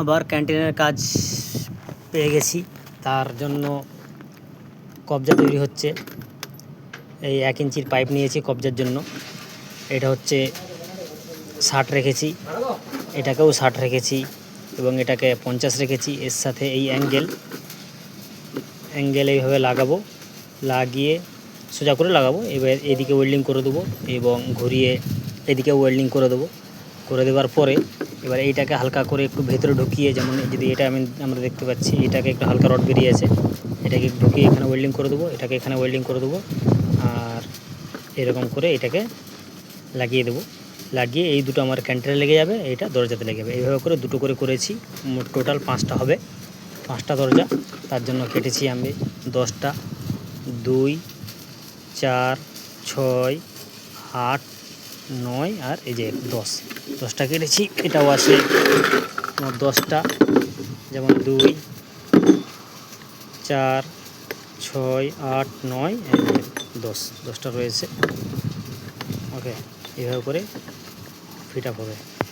আবার ক্যান্টিনের কাজ পেয়ে গেছি। তার জন্য কবজা তৈরি হচ্ছে। এই এক ইঞ্চির পাইপ নিয়েছি কবজার জন্য। এটা হচ্ছে ষাট রেখেছি। এটাকেও ষাট রেখেছি এবং এটাকে পঞ্চাশ রেখেছি। এর সাথে এই অ্যাঙ্গেল। অ্যাঙ্গেল এইভাবে লাগাবো। লাগিয়ে সোজা করে লাগাবো। এবার এদিকে ওয়েল্ডিং করে দেবো এবং ঘুরিয়ে এদিকে ওয়েল্ডিং করে দেবো। করে দেওয়ার পরে এবার এইটাকে হালকা করে একটু ভেতরে ঢুকিয়ে, যেমন যদি এটা আমি, আমরা দেখতে পাচ্ছি, এটাকে একটু হালকা রড বেরিয়ে আছে, এটাকে ঢুকিয়ে এখানে ওয়েল্ডিং করে দেবো, এটাকে এখানে ওয়েল্ডিং করে দেবো, আর এরকম করে এটাকে লাগিয়ে দেবো। লাগিয়ে এই দুটো আমার ক্যান্টিনে লেগে যাবে, এইটা দরজাতে লেগে যাবে। এইভাবে করে দুটো করে করেছি টোটাল পাঁচটা হবে, পাঁচটা দরজা। তার জন্য কেটেছি আমি দশটা, দুই, চার, ছয়, আট নয় আর এই যে দশ। দশটা কেটেছি, এটাও আছে। আমার দশটা, যেমন দুই, চার, ছয়, আট, নয় দশ। দশটা রয়েছে। ওকে, এভাবে করে ফিট আপ হবে।